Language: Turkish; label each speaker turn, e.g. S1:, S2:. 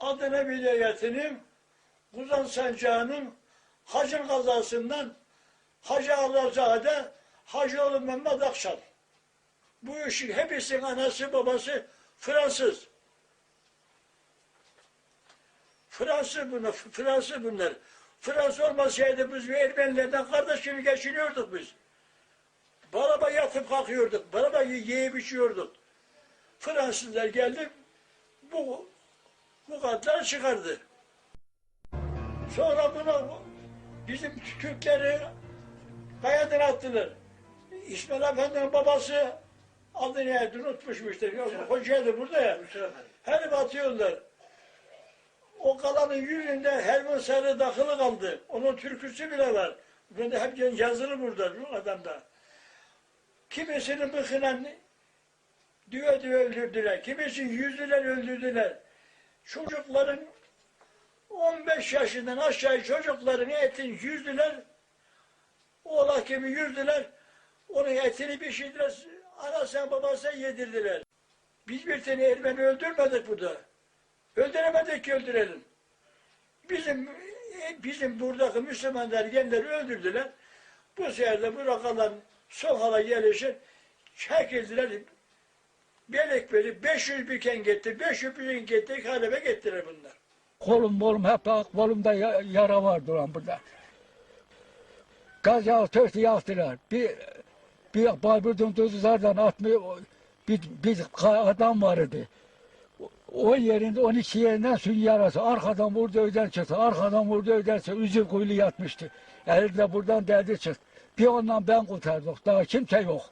S1: adını vilayetinin Kuzan Sancağı'nın hacın kazasından Hacı Allahzade Hacıoğlu Mehmet Akşal. Bu işin hepsinin anası babası Fransız. Fransız bunlar, Fransız bunlar. Fransız olmasaydı biz Ermenilerden kardeş gibi geçiniyorduk biz. Baraba yatıp kalkıyorduk, baraba yiyip içiyorduk. Fransızlar geldi, kadar çıkardı. Sonra buna bizim Türkleri kayadan attılar. İsmail Efendi'nin babası adı neydi unutmuşum işte. Hocaydı burada ya. Her atıyorlar. O kalanın yüzünde Helmut Sarı takılı kaldı. Onun türküsü bile var. Bunda hep yazılı burada bu adamda. Kimisini bıkınan düve düve öldürdüler. Kimisini yüzlüler öldürdüler. Çocukların 15 yaşından aşağı çocukların etini yüzdüler. Oğlak gibi yüzdüler. Onun etini pişirdiler. Anasına babasına yedirdiler. Biz bir tane Ermeni öldürmedik burada. Öldüremedik ki öldürelim. Bizim bizim buradaki Müslümanlar genleri öldürdüler. Bu sefer de bu rakalan son hala gelişir. Çekildiler. Belek verip 500 büken getir, 500 büken getir, halebe getirir bunlar.
S2: Kolum molum hep kolumda ya- yara var duran burada. Gaz yağı töktü yaktılar. Bir bir Bayburt'un Duzuzlar'dan atmıyor. Bir, bir adam vardı. O- O yerinde 12 yerinden sünni yarası. Arkadan vurdu öden çıktı. Arkadan vurdu öden çıktı. Üzüm kuyulu yatmıştı. Elde buradan derdi çıktı. Bir ondan ben kurtardık. Daha kimse yok.